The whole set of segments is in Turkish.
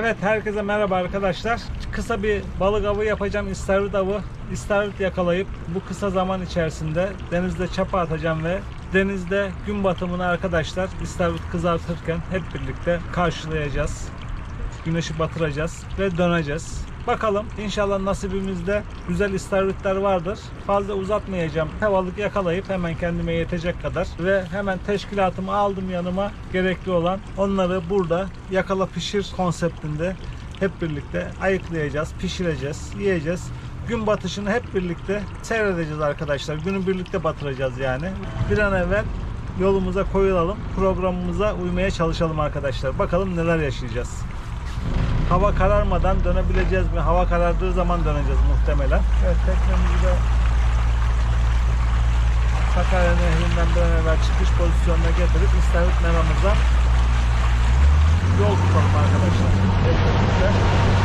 Evet herkese merhaba arkadaşlar. Kısa bir balık avı yapacağım. İstavrit avı. İstavrit yakalayıp bu kısa zaman içerisinde denizde çapa atacağım ve denizde gün batımını arkadaşlar istavrit kızartırken hep birlikte karşılayacağız. Güneşi batıracağız ve döneceğiz. Bakalım inşallah nasibimizde güzel istavritler vardır. Fazla uzatmayacağım. Havalık yakalayıp hemen kendime yetecek kadar ve hemen teşkilatımı aldım yanıma. Gerekli olan onları burada yakala pişir konseptinde hep birlikte ayıklayacağız, pişireceğiz, yiyeceğiz. Gün batışını hep birlikte seyredeceğiz arkadaşlar. Günü birlikte batıracağız yani. Bir an evvel yolumuza koyulalım. Programımıza uymaya çalışalım arkadaşlar. Bakalım neler yaşayacağız. Hava kararmadan dönebileceğiz mi? Hava karardığı zaman döneceğiz muhtemelen. Evet teknemizi de Sakarya Nehri'nden bir an evvel çıkış pozisyonuna getirip İstavrit meramıza yol tutalım arkadaşlar. Hep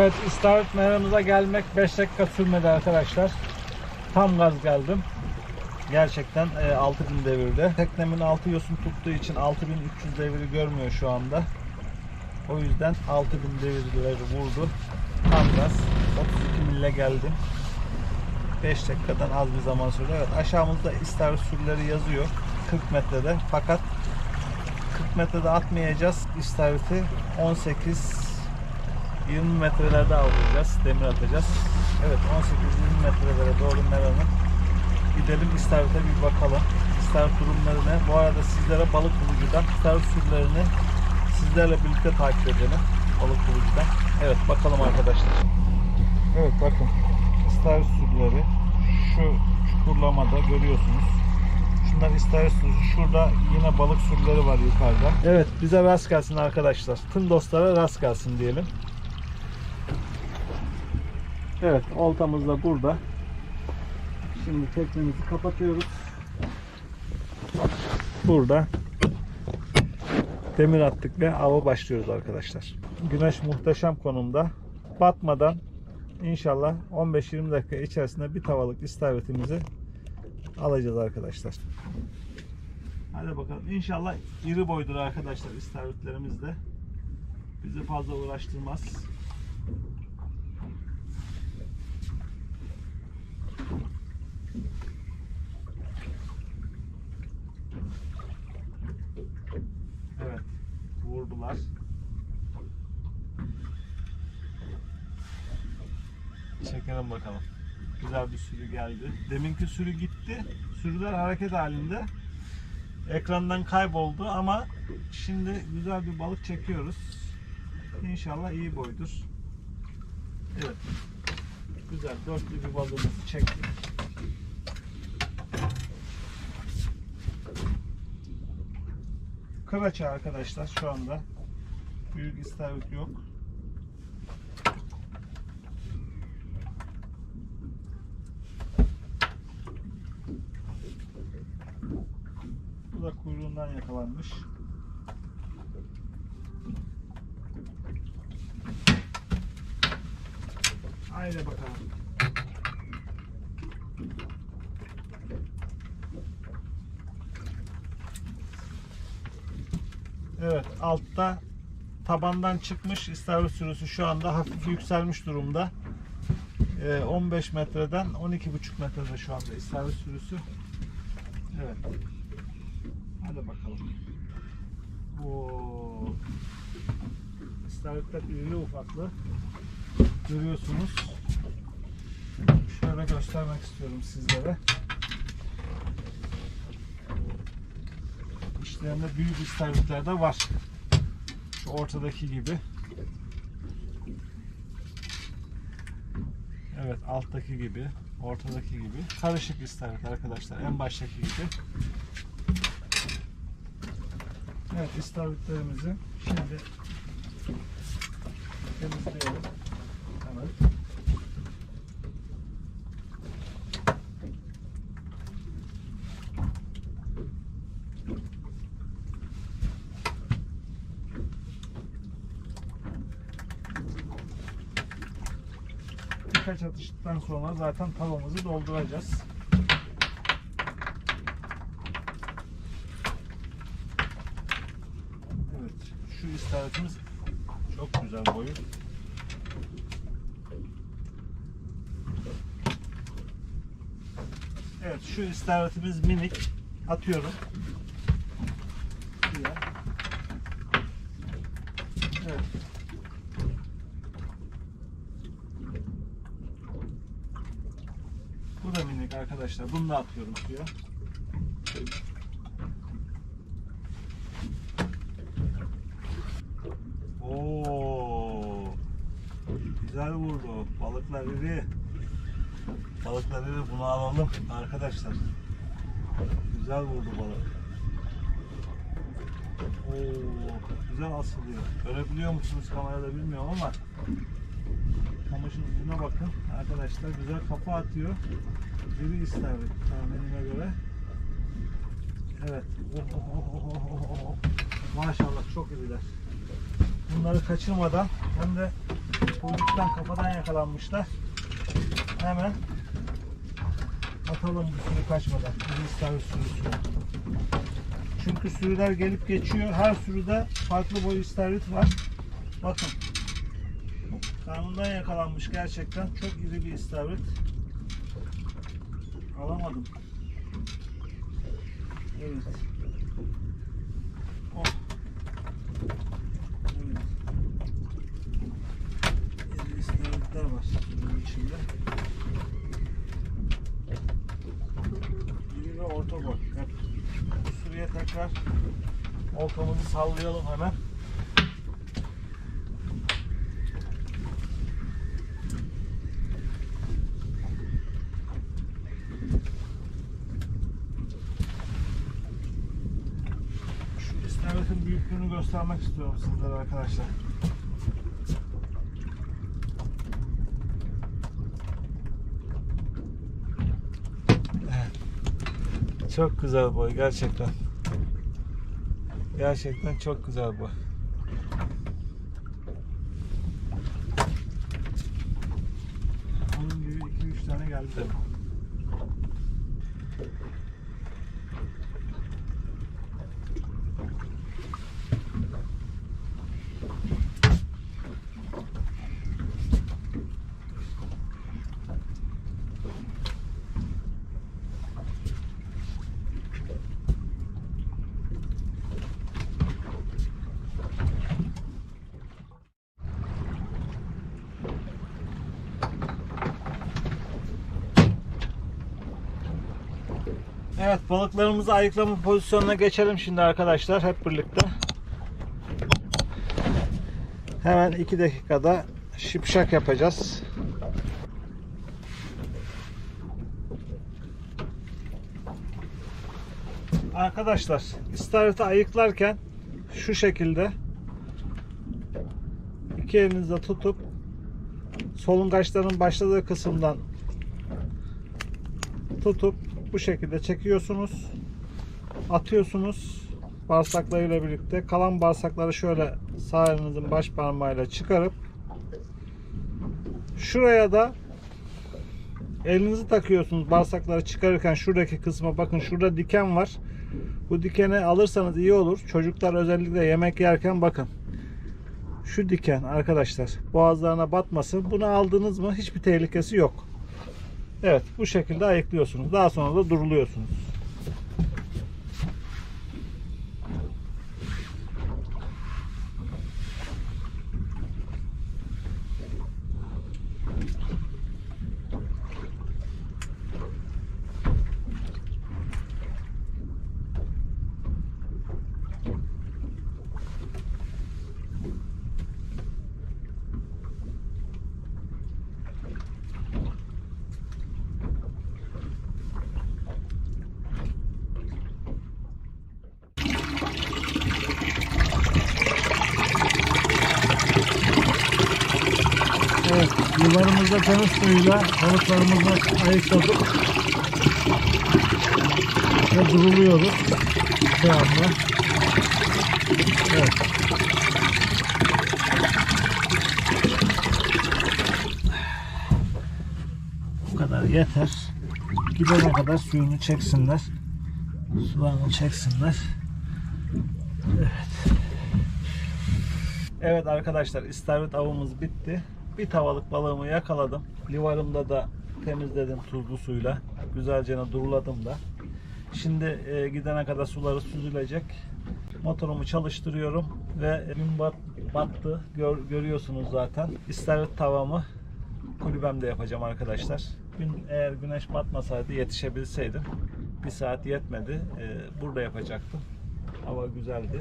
Evet İstavrit meramıza gelmek 5 dakika sürmedi arkadaşlar. Tam gaz geldim. Gerçekten e, 6000 devirde. Teknemin altı yosun tuttuğu için 6300 deviri görmüyor şu anda. O yüzden 6000 devirleri vurdu. Tam gaz. 32 mille geldim. 5 dakikadan az bir zaman sürdü. Evet aşağımızda istavrit sürüleri yazıyor. 40 metrede. Fakat 40 metrede atmayacağız. İstavriti 18 20 metrelerde avlayacağız. Demir atacağız. Evet 18-20 metrelere doğru Mera'nın gidelim istavrite bir bakalım. İstavrit durumlarını bu arada sizlere balık bulucudan istavrit sürülerini sizlerle birlikte takip edelim. Balık bulucudan. Evet bakalım arkadaşlar. Evet bakın istavrit sürüleri şu çukurlamada görüyorsunuz. Şunlar istavrit sürüsü. Şurada yine balık sürüleri var yukarıda. Evet bize rast gelsin arkadaşlar. Tüm dostlara rast gelsin diyelim. Evet, oltamız da burada. Şimdi teknemizi kapatıyoruz. Burada demir attık ve ava başlıyoruz arkadaşlar. Güneş muhteşem konumda. Batmadan inşallah 15-20 dakika içerisinde bir tavalık istavritimizi alacağız arkadaşlar. Hadi bakalım. İnşallah iri boydur arkadaşlar istavritlerimiz de. Bizi fazla uğraştırmaz. Evet. Vurdular. Çekelim bakalım. Güzel bir sürü geldi. Deminki sürü gitti. Sürüler hareket halinde. Ekrandan kayboldu ama şimdi güzel bir balık çekiyoruz. İnşallah iyi boydur. Evet. Güzel dörtlü bir balığımızı çektik. Kıraça arkadaşlar şu anda. Büyük istavrit yok. Bu da kuyruğundan yakalanmış. Haydi bakalım. Evet altta tabandan çıkmış istavrit sürüsü şu anda hafif yükselmiş durumda. Ee, 15 metreden 12,5 metrede şu anda istavrit sürüsü. Evet. Hadi bakalım. Oo. İstavritler irili ufaklı. Görüyorsunuz. Şöyle göstermek istiyorum sizlere. İşlerinde büyük istavritler de var. Ortadaki gibi. Evet alttaki gibi, ortadaki gibi. Karışık istavrit arkadaşlar. En baştaki gibi. Evet istavritlerimizi şimdi temizleyelim. Birkaç atıştıktan sonra zaten tavamızı dolduracağız. Evet, şu istavritimiz çok güzel boyu. Evet, şu istavritimiz minik. Atıyorum. Evet. Bu da minik arkadaşlar. Bunu da atıyorum suya. Oo. Güzel vurdu. Balıklar iri. Balıklar iri. Bunu alalım arkadaşlar. Güzel vurdu balık. Oo, güzel asılıyor. Görebiliyor musunuz kamerada bilmiyorum ama kamışın ucuna bakın. Arkadaşlar güzel kafa atıyor. Diri istavrit tahminime göre. Evet. Oh, oh, oh, oh, oh, oh, oh. Maşallah çok iriler. Bunları kaçırmadan hem de kuyruktan kafadan yakalanmışlar. Hemen atalım bu sürü kaçmadan. Diri istavrit sürüsünü. Çünkü sürüler gelip geçiyor. Her sürüde farklı boy istavrit var. Bakın. Karnından yakalanmış gerçekten. Çok iri bir istavrit. Alamadım. Evet. Oh. Evet. İri istavritler var bunun içinde. İri ve orta boy. Sürüye tekrar oltamızı sallayalım hemen. Şu istavritin büyüklüğünü göstermek istiyorum sizlere arkadaşlar. Çok güzel boy gerçekten. Gerçekten çok güzel boy. Onun gibi 2-3 tane geldi. Evet balıklarımızı ayıklama pozisyonuna geçelim şimdi arkadaşlar hep birlikte. Hemen 2 dakikada şipşak yapacağız. Arkadaşlar istavriti ayıklarken şu şekilde iki elinizle tutup solungaçların başladığı kısımdan tutup bu şekilde çekiyorsunuz. Atıyorsunuz bağırsaklarıyla birlikte. Kalan bağırsakları şöyle sağ elinizin baş parmağıyla çıkarıp şuraya da elinizi takıyorsunuz bağırsakları çıkarırken şuradaki kısma bakın şurada diken var. Bu dikeni alırsanız iyi olur. Çocuklar özellikle yemek yerken bakın. Şu diken arkadaşlar boğazlarına batmasın. Bunu aldınız mı hiçbir tehlikesi yok. Evet bu şekilde ayıklıyorsunuz. Daha sonra da duruluyorsunuz. Sularımızda temiz suyuyla balıklarımızı ayıkladık. Ve duruluyoruz şu anda. Evet. Bu kadar yeter. Gidene kadar suyunu çeksinler. Sularını çeksinler. Evet. Evet arkadaşlar istavrit avımız bitti. Bir tavalık balığımı yakaladım. Livarımda da temizledim tuzlu suyla. Güzelce duruladım da. Şimdi e, gidene kadar suları süzülecek. Motorumu çalıştırıyorum ve gün bat, battı. Gör, görüyorsunuz zaten. İstavrit tavamı kulübemde yapacağım arkadaşlar. Gün eğer güneş batmasaydı yetişebilseydim bir saat yetmedi. Ee, burada yapacaktım. Hava güzeldi.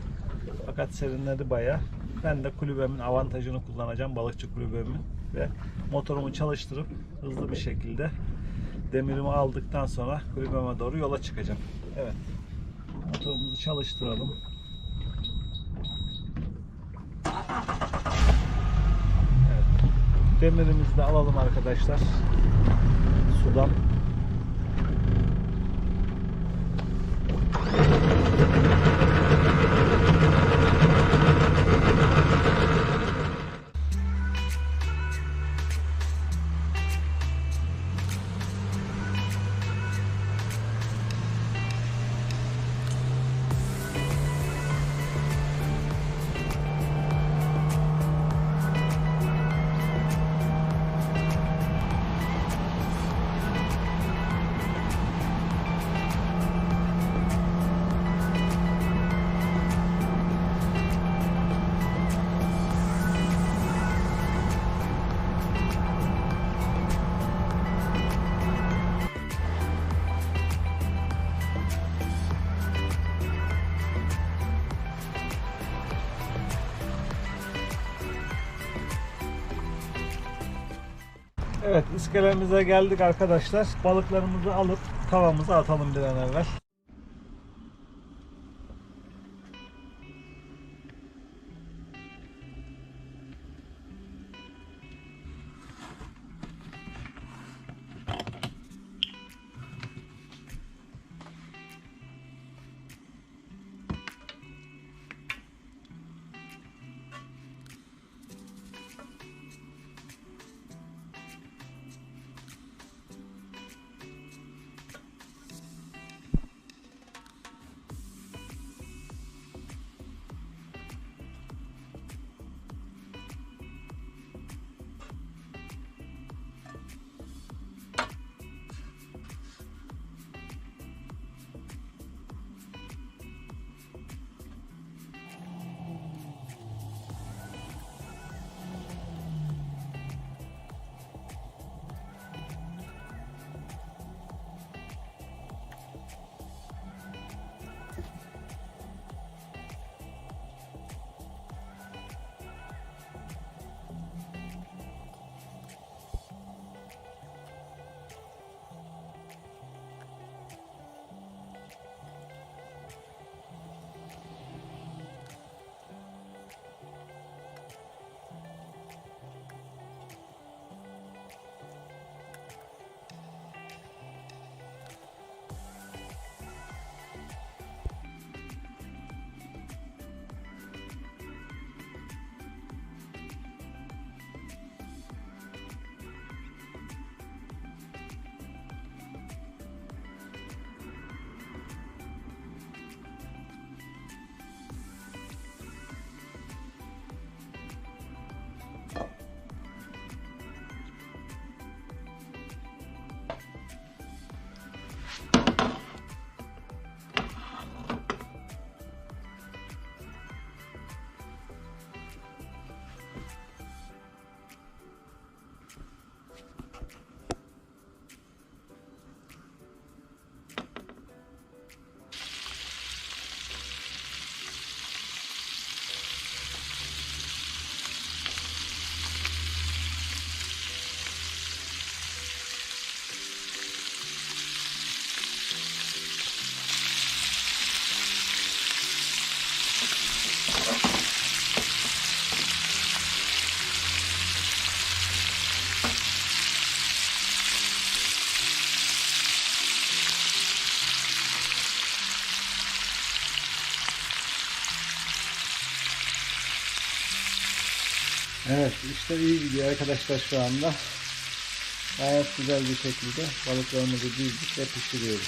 Fakat serinledi baya. Ben de kulübemin avantajını kullanacağım. Balıkçı kulübemin ve motorumu çalıştırıp hızlı bir şekilde demirimi aldıktan sonra kulübeme doğru yola çıkacağım. Evet. Motorumuzu çalıştıralım. Evet. Demirimizi de alalım arkadaşlar. Sudan. Evet iskelemize geldik arkadaşlar. Balıklarımızı alıp tavamıza atalım bir an evvel. İşte iyi gidiyor arkadaşlar şu anda. Gayet güzel bir şekilde balıklarımızı dizdik ve pişiriyoruz.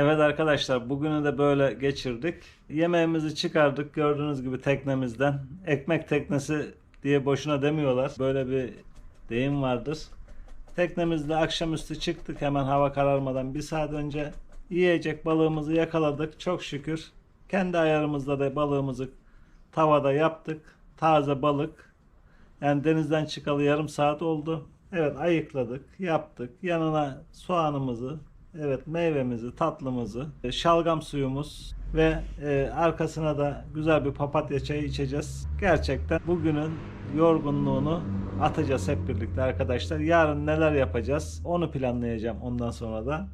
Evet arkadaşlar bugünü de böyle geçirdik. Yemeğimizi çıkardık gördüğünüz gibi teknemizden. Ekmek teknesi diye boşuna demiyorlar. Böyle bir deyim vardır. Teknemizle akşamüstü çıktık hemen hava kararmadan bir saat önce. Yiyecek balığımızı yakaladık çok şükür. Kendi ayarımızda da balığımızı tavada yaptık. Taze balık. Yani denizden çıkalı yarım saat oldu. Evet ayıkladık, yaptık. Yanına soğanımızı, evet meyvemizi, tatlımızı, e, şalgam suyumuz ve e, arkasına da güzel bir papatya çayı içeceğiz. Gerçekten bugünün yorgunluğunu atacağız hep birlikte arkadaşlar. Yarın neler yapacağız onu planlayacağım ondan sonra da.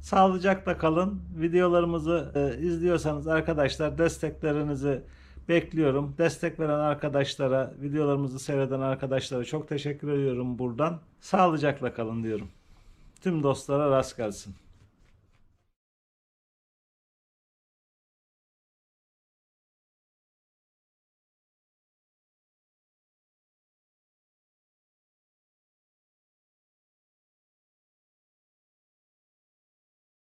Sağlıcakla kalın. Videolarımızı e, izliyorsanız arkadaşlar desteklerinizi bekliyorum. Destek veren arkadaşlara, videolarımızı seyreden arkadaşlara çok teşekkür ediyorum buradan. Sağlıcakla kalın diyorum. Tüm dostlara rast gelsin.